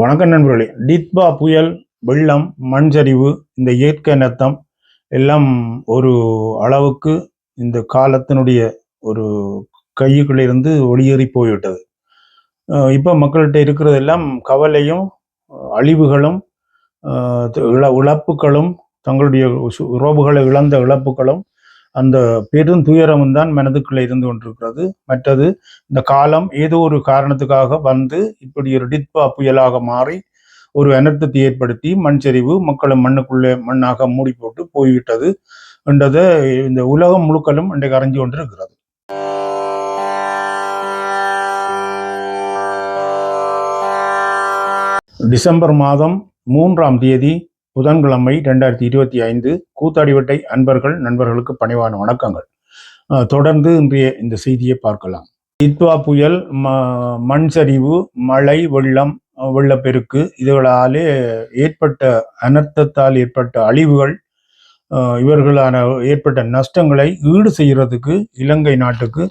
வணக்கம் நண்பர்களே. டித்பா புயல் வெள்ளம் மண் சரிவு இந்த இயற்கை நத்தம் எல்லாம் ஒரு அளவுக்கு இந்த காலத்தினுடைய ஒரு கையுக்குள்ளிருந்து ஒளியேறி போய்விட்டது. இப்போ மக்கள்கிட்ட இருக்கிறதெல்லாம் கவலையும் அழிவுகளும் இழ இழப்புகளும் தங்களுடைய உறவுகளை இழந்த இழப்புகளும் அந்த பெரும் துயரமும் தான் மனதுக்குள்ளே இருந்து கொண்டிருக்கிறது. மற்றது இந்த காலம் ஏதோ ஒரு காரணத்துக்காக வந்து இப்படி ஒரு டித்பா புயலாக மாறி ஒரு அனர்த்தத்தை ஏற்படுத்தி மண் சரிவு மக்களை மண்ணுக்குள்ளே மண்ணாக மூடி போட்டு போய்விட்டது என்றதை இந்த உலகம் முழுக்கலும் இன்றைக்கு அரைஞ்சு கொண்டிருக்கிறது. டிசம்பர் மாதம் மூன்றாம் தேதி புதன்கிழமை ரெண்டாயிரத்தி இருபத்தி ஐந்து கூத்தாடிவட்டை அன்பர்கள் நண்பர்களுக்கு பணிவான வணக்கங்கள். தொடர்ந்து இன்றைய இந்த செய்தியை பார்க்கலாம். இத்வா புயல் ம- மண் சரிவு மழை வெள்ளம் வெள்ளப்பெருக்கு இதுகளாலே ஏற்பட்ட அனர்த்தத்தால் ஏற்பட்ட அழிவுகள் இவர்களான ஏற்பட்ட நஷ்டங்களை ஈடு செய்கிறதுக்கு இலங்கை நாட்டுக்கு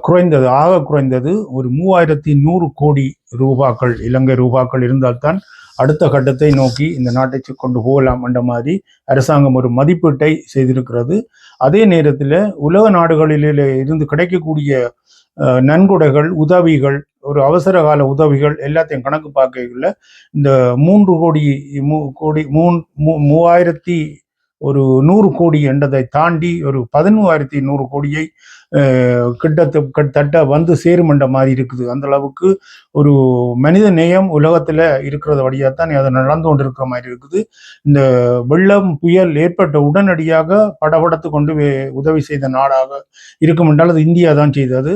குறைந்தது ஆக குறைந்தது ஒரு மூவாயிரத்தி நூறு கோடி ரூபாக்கள் இலங்கை ரூபாக்கள் இருந்தால்தான் அடுத்த கட்டத்தை நோக்கி இந்த நாட்டை கொண்டு போகலாம் என்ற மாதிரி அரசாங்கம் ஒரு மதிப்பீட்டை செய்திருக்கிறது. அதே நேரத்தில் உலக நாடுகளில் இருந்து கிடைக்கக்கூடிய நன்கொடைகள் உதவிகள் ஒரு அவசர கால உதவிகள் எல்லாத்தையும் கணக்கு பார்க்கல இந்த மூன்று கோடி மூ- கோடி மூன் மூ- மூவாயிரத்தி ஒரு நூறு கோடி என்றதை தாண்டி ஒரு பதிமூவாயிரத்தி நூறு கோடியை கிட்டத்த கிட்டத்தட்ட வந்து சேரும் மாதிரி இருக்குது. அந்த அளவுக்கு ஒரு மனித நேயம் உலகத்துல இருக்கிறத வழியாத்தான் அது நடந்து கொண்டிருக்கிற மாதிரி இருக்குது. இந்த வெள்ளம் புயல் ஏற்பட்ட உடனடியாக படபடத்து கொண்டு உதவி செய்த நாடாக இருக்கும் என்றால் அது இந்தியா தான் செய்தது.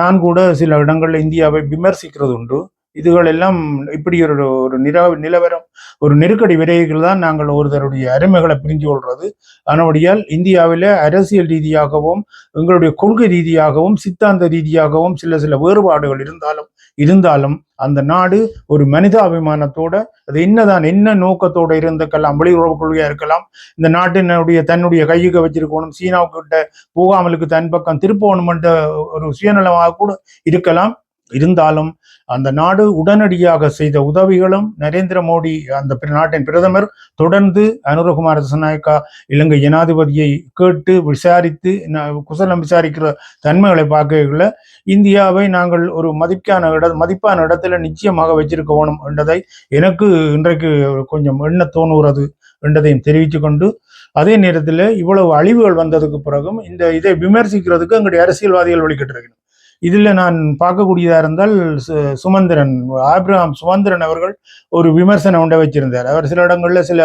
நான் கூட சில இடங்களில் இந்தியாவை விமர்சிக்கிறது உண்டு. இதுகள் எல்லாம் இப்படி ஒரு ஒரு நில நிலவரம் ஒரு நெருக்கடி விரைவுகள் தான் நாங்கள் ஒருத்தருடைய அருமைகளை பிரிஞ்சு கொள்வது. அதனுடையால் இந்தியாவில் அரசியல் ரீதியாகவும் எங்களுடைய கொள்கை ரீதியாகவும் சித்தாந்த ரீதியாகவும் சில சில வேறுபாடுகள் இருந்தாலும் இருந்தாலும் அந்த நாடு ஒரு மனிதாபிமானத்தோட அது என்னதான் என்ன நோக்கத்தோட இருந்துக்கலாம் வெளியுறவு கொள்கையா இருக்கலாம் இந்த நாட்டினுடைய தன்னுடைய கையுக வச்சிருக்கணும் சீனாவுக்கு கிட்ட போகாமலுக்கு தன் பக்கம் திருப்பணும் என்ற ஒரு சுயநலமாக கூட இருக்கலாம். இருந்தாலும் அந்த நாடு உடனடியாக செய்த உதவிகளும் நரேந்திர மோடி அந்த நாட்டின் பிரதமர் தொடர்ந்து அனுரகுமார திசநாயக்கா இலங்கை ஜனாதிபதியை கேட்டு விசாரித்து குசலம் விசாரிக்கிற தன்மைகளை பார்க்கல. இந்தியாவை நாங்கள் ஒரு மதிப்பான இட மதிப்பான இடத்துல நிச்சயமாக வச்சிருக்க வேணும் என்றதை எனக்கு இன்றைக்கு கொஞ்சம் எண்ண தோணுகிறது என்றதையும் தெரிவித்து கொண்டு அதே நேரத்தில் இவ்வளவு அழிவுகள் வந்ததுக்கு பிறகும் இந்த இதை விமர்சிக்கிறதுக்கு எங்களுடைய அரசியல்வாதிகள் வழிகிட்டு இதில் நான் பார்க்கக்கூடியதாக இருந்தால் சு- சுமந்திரன் ஆப்ரஹாம் சுமந்திரன் அவர்கள் ஒரு விமர்சனம் உண்ட வச்சிருந்தார் அவர் சில இடங்களில் சில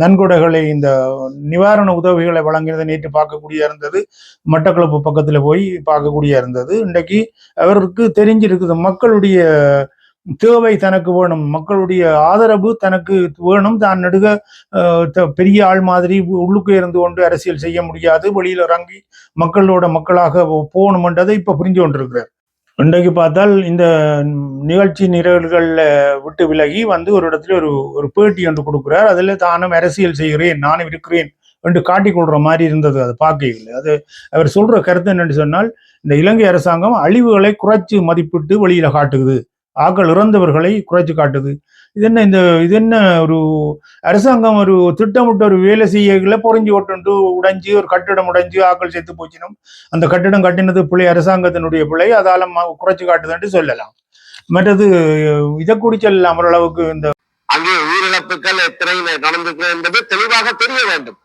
நன்கொடைகளை இந்த நிவாரண உதவிகளை வழங்கினதை நேற்று பார்க்கக்கூடிய இருந்தது. மட்டக்களப்பு பக்கத்தில் போய் பார்க்கக்கூடிய இருந்தது. இன்றைக்கு அவருக்கு தெரிஞ்சிருக்குது மக்களுடைய தேவை தனக்கு வேணும். மக்களுடைய ஆதரவு தனக்கு வேணும். தான் நடுக த- பெரிய ஆள் மாதிரி உள்ளுக்கு இருந்து கொண்டு அரசியல் செய்ய முடியாது. வெளியில் இறங்கி மக்களோட மக்களாக போகணுமென்றதை இப்போ புரிஞ்சு கொண்டிருக்கிறார். இன்றைக்கு பார்த்தால் இந்த நிகழ்ச்சி நிரல்களில் விட்டு விலகி வந்து ஒரு இடத்துல ஒரு ஒரு பேட்டி என்று கொடுக்குறார். அதில் தானும் அரசியல் செய்கிறேன். நானும் இருக்கிறேன் என்று காட்டிக் கொள்ற மாதிரி இருந்தது. அது பார்க்கல அது அவர் சொல்ற கருத்து என்னன்னு சொன்னால் இந்த இலங்கை அரசாங்கம் அழிவுகளை குறைச்சு மதிப்பிட்டு வெளியில காட்டுது. ஆக்கள் இறந்தவர்களை குறைச்சு காட்டுது. இது என்ன இந்த இது என்ன ஒரு அரசாங்கம் ஒரு திட்டமிட்ட ஒரு வேலை செய்யல பொறிஞ்சு ஓட்டு உடைஞ்சு ஒரு கட்டிடம் உடைஞ்சு ஆக்கள் செத்து போச்சினும். அந்த கட்டிடம் கட்டினது பிள்ளை அரசாங்கத்தினுடைய பிள்ளை அதால குறைச்சி குறைச்சு காட்டுதுன்னு சொல்லலாம். மற்றது இதை கூடி சொல்லலாம் ஓரளவுக்கு இந்த அங்கே உயிரிழப்புகள் எத்தனை நடந்திருக்கிறது என்பது தெளிவாக தெரிய வேண்டும்.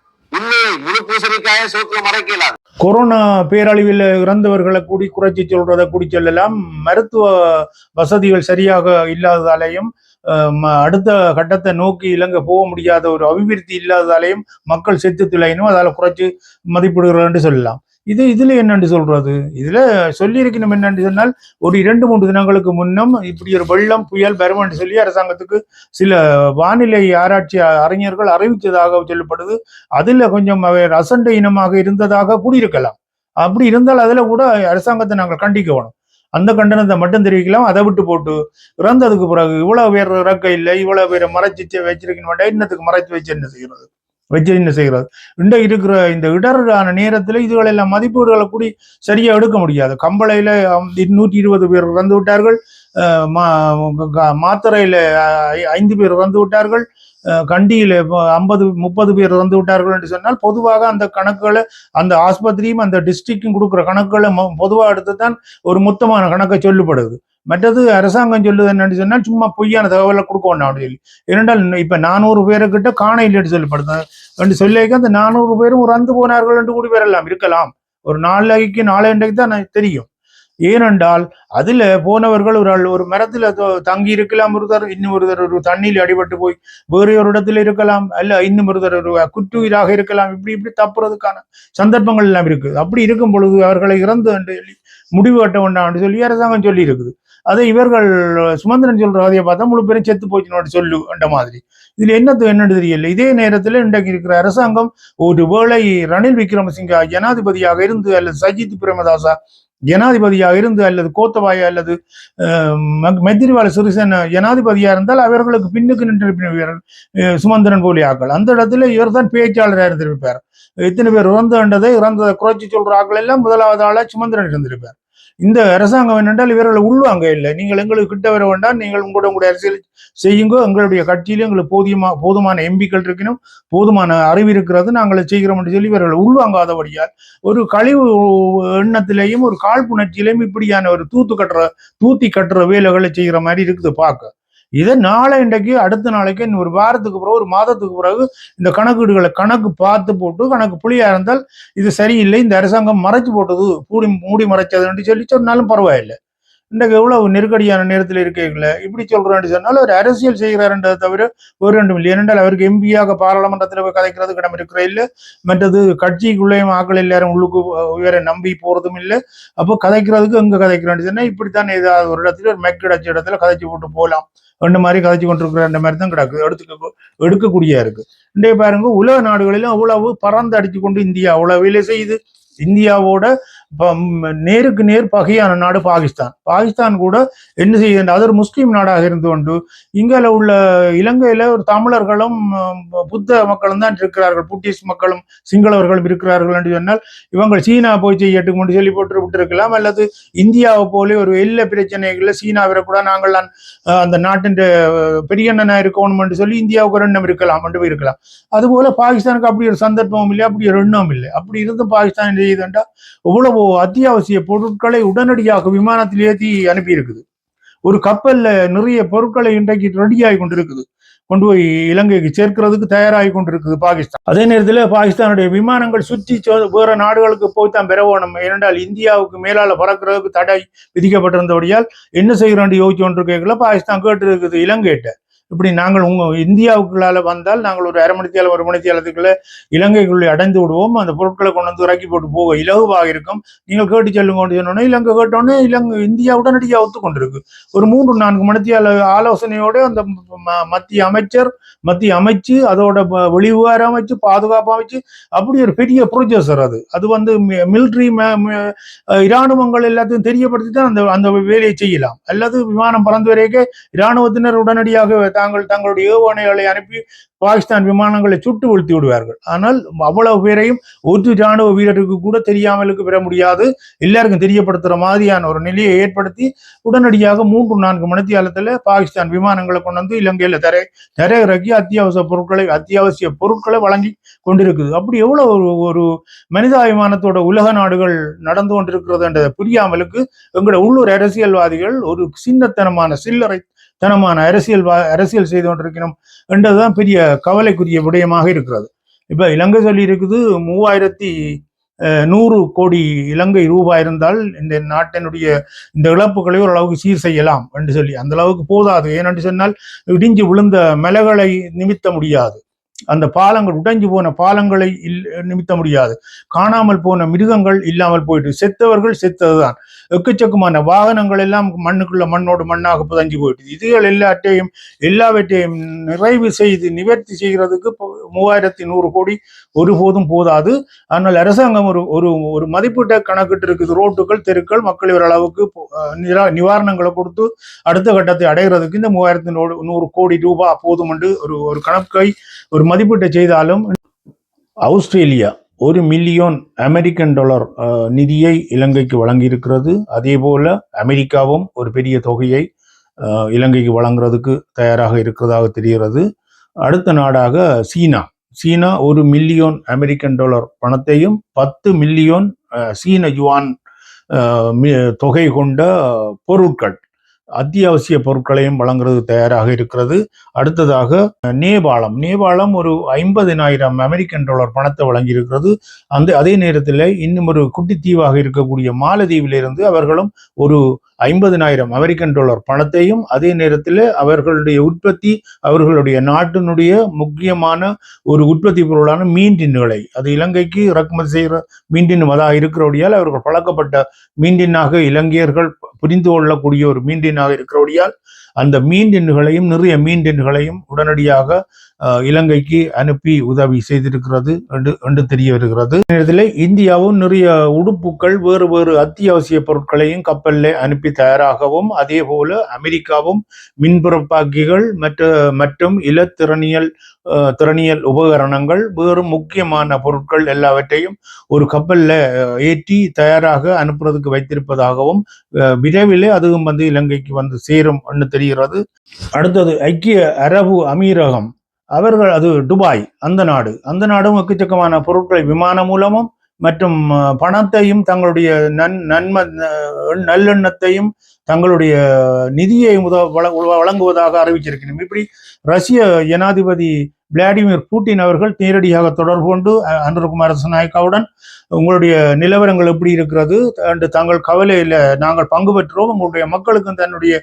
கொரோனா பேரழிவில் இறந்தவர்களை கூடி குறைச்சி சொல்றதை கூடி சொல்லலாம். மருத்துவ வசதிகள் சரியாக இல்லாததாலையும் ம- அடுத்த கட்டத்தை நோக்கி இலங்கை போக முடியாத ஒரு அபிவிருத்தி இல்லாததாலையும் மக்கள் செத்து திளையணும். அதால மதிப்பிடுகிறோம் என்று சொல்லலாம். இது இதுல என்னன்னு சொல்றது? இதுல சொல்லியிருக்கணும் என்னன்னு சொன்னால் ஒரு இரண்டு மூன்று தினங்களுக்கு முன்னும் இப்படி ஒரு வெள்ளம் புயல் வரும் என்று சொல்லி அரசாங்கத்துக்கு சில வானிலை ஆராய்ச்சி அறிஞர்கள் அறிவித்ததாக சொல்லப்படுது. அதுல கொஞ்சம் அவர் அசண்ட இனமாக இருந்ததாக கூடியிருக்கலாம் அப்படி இருந்தால் அதுல கூட அரசாங்கத்தை நாங்கள் கண்டிக்க வேணும். அந்த கண்டனத்தை மட்டும் தெரிவிக்கலாம். அதை விட்டு போட்டு இறந்ததுக்கு பிறகு இவ்வளவு பேர் இறக்க இல்லை இவ்வளவு பேரை மறைச்சி வச்சிருக்கணும் இன்னத்துக்கு மறைச்சு வச்சு என்ன செய்யறது? வச்சு என்ன செய்கிறது இன்றைக்கு இருக்கிற இந்த இடரான நேரத்தில் இதுகளெல்லாம் மதிப்பீடுகளை கூடி சரியா எடுக்க முடியாது. கம்பளையில நூற்றி இருபது பேர் இறந்து விட்டார்கள். மா- மாத்திரையில் ஐந்து பேர் இறந்து விட்டார்கள். கண்டியில் கண்டியில ஐம்பது முப்பது பேர் இறந்து விட்டார்கள் என்று சொன்னால் பொதுவாக அந்த கணக்குகளை அந்த ஆஸ்பத்திரியும் அந்த டிஸ்ட்ரிக்டும் கொடுக்குற கணக்குகளை மொ- எடுத்து தான் ஒரு மொத்தமான கணக்கை சொல்லப்படுது மற்றது அரசாங்கம் சொல்லுது என்னன்னு சொன்னால் சும்மா பொய்யான தகவலை வேண்டாம் அப்படின்னு சொல்லி. இரண்டால் இப்ப நானூறு பேருக்கிட்ட காண இல்லைன்னு சொல்லப்படுது. என்று சொல்லிக்க அந்த நானூறு பேரும் இறந்து போனார்கள் என்று கூடி வரலாம் இருக்கலாம். ஒரு நாளைக்கு நாளைக்கு தான் தெரியும். ஏனென்றால் அதுல போனவர்கள் ஒரு ஆள் ஒரு மரத்துல தங்கி இருக்கலாம் ஒருத்தர் இன்னும் ஒருத்தர் ஒரு தண்ணியில் அடிபட்டு போய் வேறு ஒரு இடத்துல இருக்கலாம் அல்ல இன்னும் ஒருத்தர் ஒரு குற்றுயிராக இருக்கலாம் இப்படி இப்படி தப்புறதுக்கான சந்தர்ப்பங்கள் எல்லாம் இருக்குது. அப்படி இருக்கும் பொழுது அவர்களை இறந்து என்று சொல்லி முடிவு கட்ட வேண்டாம் சொல்லி அரசாங்கம் சொல்லி இருக்குது அதை இவர்கள் சுமந்திரன் சொல்ற கதையை பார்த்தா முழு பேரும் செத்து போச்சுன்னு சொல்லு என்ற மாதிரி. இதுல என்னத்து என்னன்னு தெரியல. இதே நேரத்தில் இன்றைக்கு இருக்கிற அரசாங்கம் ஒரு வேளை ரணில் விக்ரமசிங்கா ஜனாதிபதியாக இருந்து அல்லது சஜித் பிரேமதாசா ஜனாதிபதியாக இருந்து அல்லது கோத்தபாய அல்லது அஹ், மைத்திரிபால சிறிசேன ஜனாதிபதியா இருந்தால் அவர்களுக்கு பின்னுக்கு நின்றிருப்பினர் சுமந்திரன் போலி ஆக்கள் அந்த இடத்துல இவர் தான் பேச்சாளராக இருந்திருப்பார். எத்தனை பேர் இறந்ததை இறந்ததை குறைச்சி சொல்ற ஆக்கள் எல்லாம் முதலாவது ஆளா சுமந்திரன் இருந்திருப்பார். இந்த அரசாங்கம் என்னென்றால் இவர்களை உள்வாங்க இல்லை. நீங்கள் எங்களுக்கு கிட்ட வர வேண்டாம் நீங்கள் உங்களோட உங்களுடைய அரசியல் செய்யுங்க எங்களுடைய கட்சியிலும் எங்களுக்கு போதியமா போதுமான எம்பிக்கள் இருக்கணும் போதுமான அறிவு இருக்கிறது நாங்கள் செய்கிறோம் என்று சொல்லி இவர்கள் உள்வாங்காதபடியால் ஒரு கழிவு எண்ணத்திலேயும் ஒரு காழ்ப்புணர்ச்சியிலையும் இப்படியான ஒரு தூத்து கட்டுற தூத்தி கட்டுற வேலைகளை செய்கிற மாதிரி இருக்குது பார்க்க. இதை நாளை இன்றைக்கு அடுத்த நாளைக்கு ஒரு வாரத்துக்கு பிறகு ஒரு மாதத்துக்கு பிறகு இந்த கணக்கீடுகளை கணக்கு பார்த்து போட்டு கணக்கு புளியா இருந்தால் இது சரியில்லை இந்த அரசாங்கம் மறைச்சு போட்டது மூடி மூடி மறைச்சதுன்னு சொல்லி சொன்னாலும் பரவாயில்லை. இன்றைக்கு எவ்வளவு நெருக்கடியான நேரத்தில் இருக்கீங்கள? இப்படி சொல்றேன்னு சொன்னால் ஒரு அரசியல் செய்கிறாருன்றதை தவிர ஒரு ரெண்டு இல்லை. ஏனென்றால் அவருக்கு எம்பியாக பாராளுமன்றத்தில் போய் கதைக்கிறது இடம் இருக்கிற இல்லை. மற்றது கட்சிக்குள்ளேயும் ஆக்கள் எல்லாரும் உள்ளுக்கு உயர நம்பி போறதும் இல்லை. அப்போ கதைக்கிறதுக்கு எங்க கதைக்கிறேன்னு சொன்னால் இப்படித்தான் ஏதாவது ஒரு இடத்துல ஒரு மெக்கடைச்ச இடத்துல கதைச்சு போட்டு போகலாம். ரெண்டு மாதிரி கதைச்சு கொண்டிருக்கிற அந்த மாதிரி தான் கிடக்குது எடுத்துக்க எடுக்கக்கூடிய இருக்கு. இன்றைய பாருங்க உலக நாடுகளிலும் அவ்வளவு பறந்து அடிச்சு கொண்டு இந்தியா அவ்வளவு வேலை செய்யுது இந்தியாவோட நேருக்கு நேர் பகையான நாடு பாகிஸ்தான். பாகிஸ்தான் கூட என்ன செய்ய அது ஒரு முஸ்லீம் நாடாக இருந்து கொண்டு இங்கால உள்ள இலங்கையில ஒரு தமிழர்களும் புத்த மக்களும் தான் இருக்கிறார்கள். புட்டிஸ்ட் மக்களும் சிங்களவர்களும் இருக்கிறார்கள் என்று சொன்னால் இவங்க சீனா போய் செய்யட்டும் கொண்டு சொல்லி போட்டு விட்டுருக்கலாம். அல்லது இந்தியாவை போல ஒரு எல்லை பிரச்சனைகள்ல சீனா கூட நாங்கள் அந்த நாட்டின் பெரியண்ணனா இருக்கணும் என்று சொல்லி இந்தியாவுக்கு ஒரு எண்ணம் இருக்கலாம் என்று இருக்கலாம். அதுபோல பாகிஸ்தானுக்கு அப்படி ஒரு சந்தர்ப்பமும் இல்லை அப்படி ஒரு எண்ணமும் இல்லை. அப்படி இருந்தும் பாகிஸ்தான் என்ன செய்யுதுண்டா இவ்வளவு அத்தியாவசிய பொருட்களை உடனடியாக விமானத்தில் ஏற்றி அனுப்பி இருக்குது ஒரு கப்பல்ல நிறைய பொருட்களை இன்றைக்கு ரெடியாகி கொண்டிருக்குது. கொண்டு போய் இலங்கைக்கு சேர்க்கிறதுக்கு தயாராகி கொண்டிருக்குது பாகிஸ்தான். அதே நேரத்தில் பாகிஸ்தானுடைய விமானங்கள் சுற்றி சோ- வேற நாடுகளுக்கு போய் தான் பெறவோணும். ஏனென்றால் இந்தியாவுக்கு மேலால பறக்கிறதுக்கு தடை விதிக்கப்பட்டிருந்தபடியால் என்ன செய்கிறான்னு யோசிச்சு கொண்டிருக்கல பாகிஸ்தான் கேட்டு இருக்குது இலங்கைகிட்ட. இப்படி நாங்கள் உங்க இந்தியாவுக்குள்ளால வந்தால் நாங்கள் ஒரு அரை மணித்தியாலம் ஒரு மணித்தியாலத்துக்குள்ள இலங்கைக்குள்ளே அடைந்து விடுவோம். அந்த பொருட்களை கொண்டு வந்து இறக்கி போட்டு போக இலகுவாக இருக்கும். நீங்கள் கேட்டு செல்லுங்க சொன்னோன்னே இலங்கை கேட்டோன்னே இலங்கை இந்தியா உடனடியாக ஒத்துக்கொண்டிருக்கு. ஒரு மூன்று நான்கு மணித்தியால ஆலோசனையோட அந்த ம- மத்திய அமைச்சர் மத்திய அமைச்சு அதோட ப- அமைச்சு பாதுகாப்பு அமைச்சு அப்படி ஒரு பெரிய ப்ரொஜெசர் அது. அது வந்து மிலிட்ரி இராணுவங்கள் எல்லாத்தையும் தெரியப்படுத்தி தான் அந்த அந்த வேலையை செய்யலாம். அல்லது விமானம் பறந்து வரைக்கே இராணுவத்தினர் உடனடியாக தாங்கள் தங்களுடைய ஏவுகணைகளை அனுப்பி பாகிஸ்தான் விமானங்களை சுட்டு வீழ்த்தி விடுவார்கள். ஆனால் அவ்வளவு பேரையும் ஒரு ராணுவ வீரருக்கு கூட தெரியாமலுக்கு பெற முடியாது. எல்லாருக்கும் தெரியப்படுத்துற மாதிரியான ஒரு நிலையை ஏற்படுத்தி உடனடியாக மூன்று நான்கு மணித்தியாலத்துல பாகிஸ்தான் விமானங்களை கொண்டு வந்து இலங்கையில தரை தரையிறக்கி அத்தியாவசிய பொருட்களை அத்தியாவசிய பொருட்களை வழங்கி கொண்டிருக்குது. அப்படி எவ்வளவு ஒரு ஒரு மனிதாபிமானத்தோட உலக நாடுகள் நடந்து கொண்டிருக்கிறதுன்றதை புரியாமலுக்கு எங்களோட உள்ளூர் அரசியல்வாதிகள் ஒரு சின்னத்தனமான சில்லறை தனமான அரசியல் அரசியல் செய்து கொண்டிருக்கிறோம் என்றதுதான் பெரிய கவலைக்குரிய விடயமாக இருக்கிறது. இப்போ இலங்கை சொல்லி இருக்குது மூவாயிரத்தி அஹ், நூறு கோடி இலங்கை ரூபாய் இருந்தால் இந்த நாட்டினுடைய இந்த இழப்புகளை ஓரளவுக்கு சீர் செய்யலாம் என்று சொல்லி. அந்த அளவுக்கு போதாது. ஏனென்று சொன்னால் இடிஞ்சு விழுந்த மலைகளை நிமித்த முடியாது. அந்த பாலங்கள் உடைஞ்சு போன பாலங்களை இல்- நிமித்த முடியாது. காணாமல் போன மிருகங்கள் இல்லாமல் போயிட்டு செத்தவர்கள் செத்ததுதான். எக்கச்சக்கமான வாகனங்கள் எல்லாம் மண்ணுக்குள்ள மண்ணோடு மண்ணாக புதஞ்சு போயிட்டு இதுகள் எல்லாத்தையும் எல்லாவற்றையும் நிறைவு செய்து நிவர்த்தி செய்கிறதுக்கு மூவாயிரத்தி நூறு கோடி ஒருபோதும் போதாது. ஆனால் அரசாங்கம் ஒரு ஒரு ஒரு மதிப்பீட்டை கணக்கிட்டு இருக்குது. ரோட்டுகள் தெருக்கள் மக்கள் ஓரளவுக்கு போ- நிவாரணங்களை கொடுத்து அடுத்த கட்டத்தை அடைகிறதுக்கு இந்த மூவாயிரத்தி நூறு நூறு கோடி ரூபாய் போதும் என்று ஒரு ஒரு கணக்கை ஒரு மதிப்பீட்டை செய்தாலும் ஆஸ்திரேலியா ஒரு மில்லியன் அமெரிக்கன் டாலர் நிதியை இலங்கைக்கு வழங்கியிருக்கிறது. அதே போல அமெரிக்காவும் ஒரு பெரிய தொகையை இலங்கைக்கு வழங்குறதுக்கு தயாராக இருக்கிறதாக தெரிகிறது. அடுத்த நாடாக சீனா. சீனா ஒரு மில்லியன் அமெரிக்கன் டாலர் பணத்தையும் பத்து மில்லியன் சீன யுவான் மி- தொகை கொண்ட பொருட்கள். அத்தியாவசிய பொருட்களையும் வழங்குறது தயாராக இருக்கிறது. அடுத்ததாக நேபாளம். நேபாளம் ஒரு ஐம்பதினாயிரம் அமெரிக்கன் டாலர் பணத்தை வழங்கியிருக்கிறது. அந்த அதே நேரத்தில் இன்னும் ஒரு குட்டி தீவாக இருக்கக்கூடிய மாலதீவிலிருந்து அவர்களும் ஒரு ஐம்பதினாயிரம் அமெரிக்கன் டாலர் பணத்தையும் அதே நேரத்தில் அவர்களுடைய உற்பத்தி அவர்களுடைய நாட்டினுடைய முக்கியமான ஒரு உற்பத்தி பொருளான மீன்டின்களை அது இலங்கைக்கு இறக்குமதி செய்கிற மீன்டின் மதாக இருக்கிறபடியால் அவர்கள் பழக்கப்பட்ட மீன்டின்னாக இலங்கையர்கள் புரிந்து கொள்ளக்கூடிய ஒரு மீன் இருக்கிறபடியால் அந்த மீன் நிறைய மீன் உடனடியாக இலங்கைக்கு அனுப்பி உதவி செய்திருக்கிறது என்று என்று தெரிய வருகிறது. நேரத்தில் இந்தியாவும் நிறைய உடுப்புகள் வேறு வேறு அத்தியாவசிய பொருட்களையும் கப்பலில் அனுப்பி தயாராகவும் அதே போல அமெரிக்காவும் மின்புறப்பாக்கிகள் மற்ற மற்றும் இலத்திறனியல் திறனியல் உபகரணங்கள் வேறு முக்கியமான பொருட்கள் எல்லாவற்றையும் ஒரு கப்பலில் ஏற்றி தயாராக அனுப்புறதுக்கு வைத்திருப்பதாகவும் விரைவிலே அதுவும் வந்து இலங்கைக்கு வந்து சேரும் என்று தெரிகிறது. அடுத்தது ஐக்கிய அரபு அமீரகம். அவர்கள் அது துபாய் அந்த நாடு. அந்த நாடும் எக்கச்சக்கமான பொருட்களை விமானம் மூலமும் மற்றும் பணத்தையும் தங்களுடைய நன் நன்ம நல்லெண்ணத்தையும் தங்களுடைய நிதியை முத வழங்குவதாக அறிவிச்சிருக்கணும் இப்படி ரஷ்ய ஜனாதிபதி விளாடிமிர் புட்டின் அவர்கள் நேரடியாக தொடர்பு கொண்டு அஹ், அனுர்குமார் நாயக்காவுடன் உங்களுடைய நிலவரங்கள் எப்படி இருக்கிறது? அண்டு தாங்கள் கவலையில் நாங்கள் பங்கு பெற்றோம். உங்களுடைய மக்களுக்கும் தன்னுடைய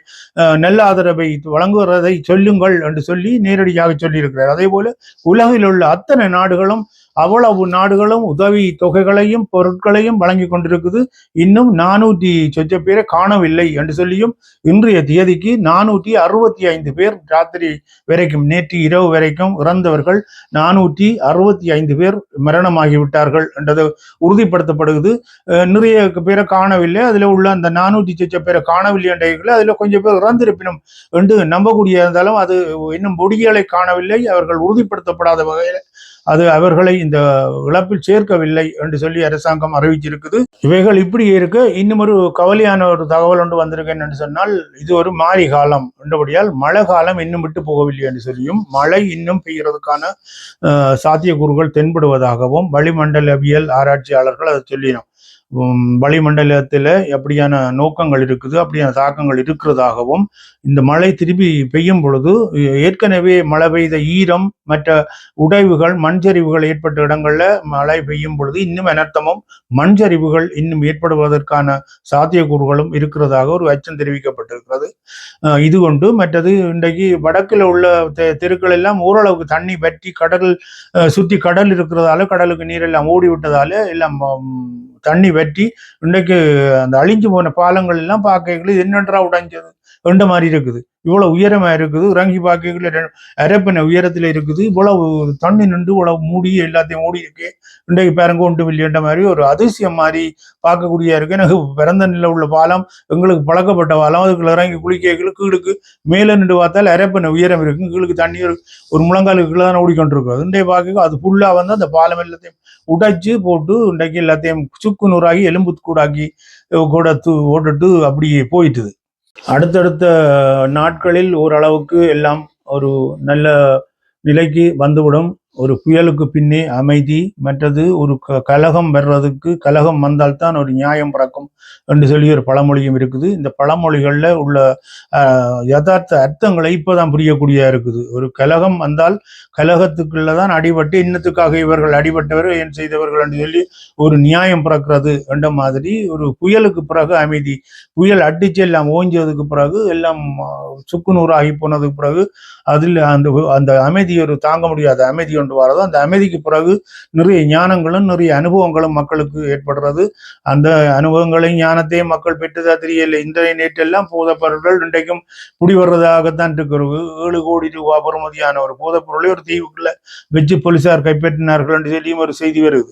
நல்ல ஆதரவை வழங்குவதை சொல்லுங்கள் என்று சொல்லி நேரடியாக சொல்லியிருக்கிறார். அதே போல உலகில் உள்ள அத்தனை நாடுகளும் அவ்வளவு நாடுகளும் உதவி தொகைகளையும் பொருட்களையும் வழங்கி கொண்டிருக்குது. இன்னும் நானூற்றி சொச்ச பேரை காணவில்லை என்று சொல்லியும் இன்றைய தேதிக்கு நானூற்றி அறுபத்தி ஐந்து பேர் ராத்திரி வரைக்கும் நேற்று இரவு வரைக்கும் இறந்தவர்கள் நானூற்றி அறுபத்தி ஐந்து பேர் மரணமாகிவிட்டார்கள் என்றது உறுதிப்படுத்தப்படுகிறது அஹ் நிறைய பேரை காணவில்லை. அதில் உள்ள அந்த நானூற்றி சொச்ச பேரை காணவில்லை என்ற அதில் கொஞ்சம் பேர் இறந்திருப்பினும் என்று நம்பக்கூடிய இருந்தாலும் அது இன்னும் பொடிகளை காணவில்லை. அவர்கள் உறுதிப்படுத்தப்படாத வகையில் அது அவர்களை இந்த இழப்பில் சேர்க்கவில்லை என்று சொல்லி அரசாங்கம் அறிவிச்சிருக்குது. இவைகள் இப்படி இருக்க. இன்னும் ஒரு கவலையான ஒரு தகவல் ஒன்று வந்திருக்கேன் என்று சொன்னால் இது ஒரு மாரி காலம். என்றபடியால் மழை காலம் இன்னும் விட்டு போகவில்லை என்று சொல்லியும் மழை இன்னும் பெய்யறதுக்கான சாத்தியக்கூறுகள் தென்படுவதாகவும் வளிமண்டலவியல் ஆராய்ச்சியாளர்கள் அதை சொல்லினோம் வளிமண்டலத்தில் எப்படியான நோக்கங்கள் இருக்குது அப்படியான தாக்கங்கள் இருக்கிறதாகவும் இந்த மழை திருப்பி பெய்யும் பொழுது ஏற்கனவே மழை பெய்த ஈரம் மற்ற உடைவுகள் மண்சரிவுகள் ஏற்பட்ட இடங்களில் மழை பெய்யும் பொழுது இன்னும் அனர்த்தமும் மண்சரிவுகள் இன்னும் ஏற்படுவதற்கான சாத்தியக்கூறுகளும் இருக்கிறதாக ஒரு அச்சம் தெரிவிக்கப்பட்டிருக்கிறது. இது கொண்டு மற்றது இன்றைக்கு வடக்கில் உள்ள தெ- தெருக்கள் எல்லாம் ஓரளவுக்கு தண்ணி வற்றி கடல் சுற்றி கடல் இருக்கிறதால கடலுக்கு நீர் எல்லாம் ஓடி விட்டதால எல்லாம் தண்ணி வற்றி இன்றைக்கு அந்த அழிஞ்சு போன பாலங்கள் எல்லாம் பார்க்கல என்னன்றா உடைஞ்சது? எண்ட மாதிரி இருக்குது. இவ்வளவு உயரமா இருக்குது. இறங்கி பார்க்கல அரப்பின உயரத்துல இருக்குது. இவ்வளவு தண்ணி நின்று இவ்வளவு மூடி எல்லாத்தையும் மூடி இருக்கு. இன்றைக்கு பேரங்க ஒன்று வில்லியன்ற மாதிரி ஒரு அதிசயம் மாதிரி பார்க்கக்கூடிய இருக்கு. எனக்கு பிறந்த நில உள்ள பாலம் எங்களுக்கு பழக்கப்பட்ட பாலம். அதுக்குள்ள இறங்கி குளிக்க கீழுக்கு மேல நின்று பார்த்தால் அரப்பின உயரம் இருக்கு. கீழுக்கு தண்ணி ஒரு- முழங்காலுக்கு கீழே தான் ஓடிக்கொண்டிருக்கும் இன்றைய பார்க்க அது ஃபுல்லா வந்து அந்த பாலம் எல்லாத்தையும் உடைச்சு போட்டு இன்றைக்கு எல்லாத்தையும் சுக்கு நூறாகி எலும்பு கூடாக்கி கூட தூ- ஓட்டுட்டு அப்படியே போயிட்டுது. அடுத்தடுத்த நாட்களில் ஓரளவுக்கு எல்லாம் ஒரு நல்ல நிலைக்கு வந்துவிடும். ஒரு புயலுக்கு பின்னே அமைதி மற்றது ஒரு க- கலகம் வர்றதுக்கு கலகம் வந்தால்தான் ஒரு நியாயம் பிறக்கும் என்று சொல்லி ஒரு பழமொழியும் இருக்குது. இந்த பழமொழிகளில் உள்ள ஆஹ், யதார்த்த அர்த்தங்களை இப்போதான் புரியக்கூடியதா இருக்குது. ஒரு கலகம் வந்தால் கலகத்துக்குள்ள தான் அடிபட்டு இன்னத்துக்காக இவர்கள் அடிபட்டவர்கள் ஏன் செய்தவர்கள் என்று சொல்லி ஒரு நியாயம் பிறக்கிறது என்ற மாதிரி ஒரு புயலுக்கு பிறகு அமைதி. புயல் அடிச்சு எல்லாம் ஓஞ்சதுக்கு பிறகு எல்லாம் சுக்குநூறாகி போனதுக்கு பிறகு அதில் அந்த அந்த அமைதி ஒரு தாங்க முடியாத அமைதி ஒன்று வரதோ. அந்த அமைதிக்கு பிறகு நிறைய ஞானங்களும் நிறைய அனுபவங்களும் மக்களுக்கு ஏற்படுறது. அந்த அனுபவங்களையும் ஞானத்தையும் மக்கள் பெற்றதா தெரியல இன்றைய நேற்றெல்லாம் போதைப்பொருட்கள் இன்றைக்கும் குடி வர்றதாகத்தான் இருக்கிறது ஏழு கோடி ரூபா பெறுமதியான ஒரு போதைப்பொருளை ஒரு தீவுக்குள்ள வச்சு போலீசார் கைப்பற்றினார்கள் என்று சொல்லியும் ஒரு செய்தி வருது.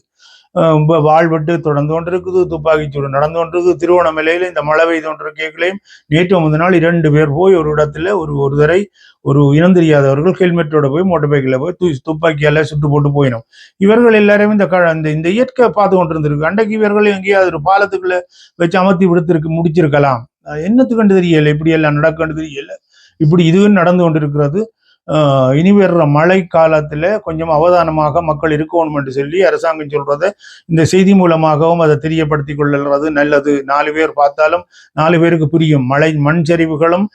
வாழ்வெட்டு தொடர்ந்து கொண்டிருக்குது துப்பாக்கிச்சூடு நடந்து கொண்டிருக்குது திருவண்ணாமலையில இந்த மழை பெய்து கொண்டிருக்கலையும் நேற்று முந்தின நாள் இரண்டு பேர் போய் ஒரு இடத்துல ஒரு ஒரு தரை ஒரு இனம் தெரியாதவர்கள் ஹெல்மெட்டோட போய் மோட்டர் பைக்கில் போய் தூ துப்பாக்கியால் சுட்டு போட்டு போயிடும் இவர்கள் எல்லாரும் இந்த க இந்த இந்த இயற்கை பார்த்து கொண்டிருந்திருக்கு. அன்றைக்கு இவர்கள் எங்கேயாவது ஒரு பாலத்துக்குள்ளே வச்சு அமர்த்தி விடுத்திருக்கு முடிச்சிருக்கலாம். என்னத்துக்கு கண்டு தெரியல இப்படி எல்லாம் நடக்கண்டு தெரியல. இப்படி இதுவும் நடந்து கொண்டிருக்கிறது. இனி வர்ற மழை காலத்துல கொஞ்சம் அவதானமாக மக்கள் இருக்கணும் என்று சொல்லி அரசாங்கம் சொல்றதை இந்த செய்தி மூலமாகவும் அதை தெரியப்படுத்தி கொள்ளுறது நல்லது. நாலு பேர் பார்த்தாலும் நாலு பேருக்கு புரியும். மழை மண் சரிவுகளும்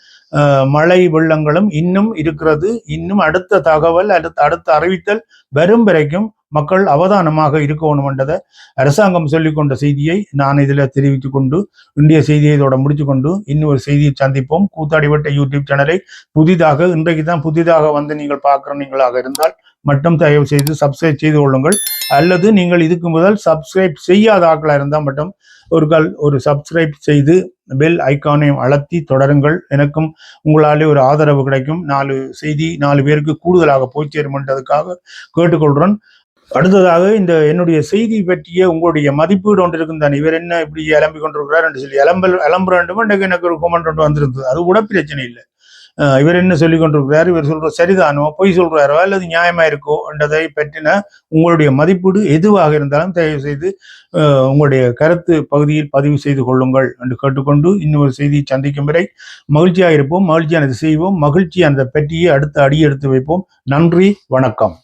மழை வெள்ளங்களும் இன்னும் இருக்கிறது. இன்னும் அடுத்த தகவல் அடுத்த அடுத்த அறிவித்தல் வரும் வரைக்கும் மக்கள் அவதானமாக இருக்கணும்ன்றதை அரசாங்கம் சொல்லிக்கொண்ட செய்தியை நான் இதில் தெரிவித்து கொண்டு இந்திய செய்தியை இதோட முடித்து கொண்டு இன்னொரு செய்தியை சந்திப்போம். கூத்தாடிவட்ட யூடியூப் சேனலை புதிதாக இன்றைக்கு தான் புதிதாக வந்து நீங்கள் பார்க்குறீங்களாக இருந்தால் மட்டும் தயவு செய்து சப்ஸ்கிரைப் செய்து கொள்ளுங்கள். அல்லது நீங்கள் இதுக்கு முதல் சப்ஸ்கிரைப் செய்யாத ஆக்களாக இருந்தால் மட்டும் ஒரு கால் ஒரு சப்ஸ்கிரைப் செய்து பெல் ஐக்கானையும் அழுத்தி தொடருங்கள். எனக்கும் உங்களாலே ஒரு ஆதரவு கிடைக்கும். நாலு செய்தி நாலு பேருக்கு கூடுதலாக போய் சேருமன்றதுக்காக கேட்டுக்கொள்கிறேன் அடுத்ததாக இந்த என்னுடைய செய்தி பற்றிய உங்களுடைய மதிப்பீடு ஒன்று இருக்கும் இவர் என்ன இப்படி எலம்பி கொண்டிருக்கிறார் என்று சொல்லி எலம்பல் எலம்புற எனக்கு எனக்கு ஒரு கொமெண்ட் ஒன்று வந்திருந்தது. அது கூட பிரச்சனை இல்லை. இவர் என்ன சொல்லி கொண்டிருக்கிறார்? இவர் சொல்ற சரிதானோ. பொய் சொல்றாரோ? அல்லது நியாயமா இருக்கோ? என்றதை பற்றின உங்களுடைய மதிப்பீடு எதுவாக இருந்தாலும் தயவு செய்து உங்களுடைய கருத்து பகுதியில் பதிவு செய்து கொள்ளுங்கள் என்று கேட்டுக்கொண்டு இன்னொரு செய்தியை சந்திக்கும் வரை மகிழ்ச்சியாக இருப்போம் மகிழ்ச்சியானது செய்வோம் மகிழ்ச்சி அந்த பெட்டியை அடுத்த அடி எடுத்து வைப்போம். நன்றி வணக்கம்.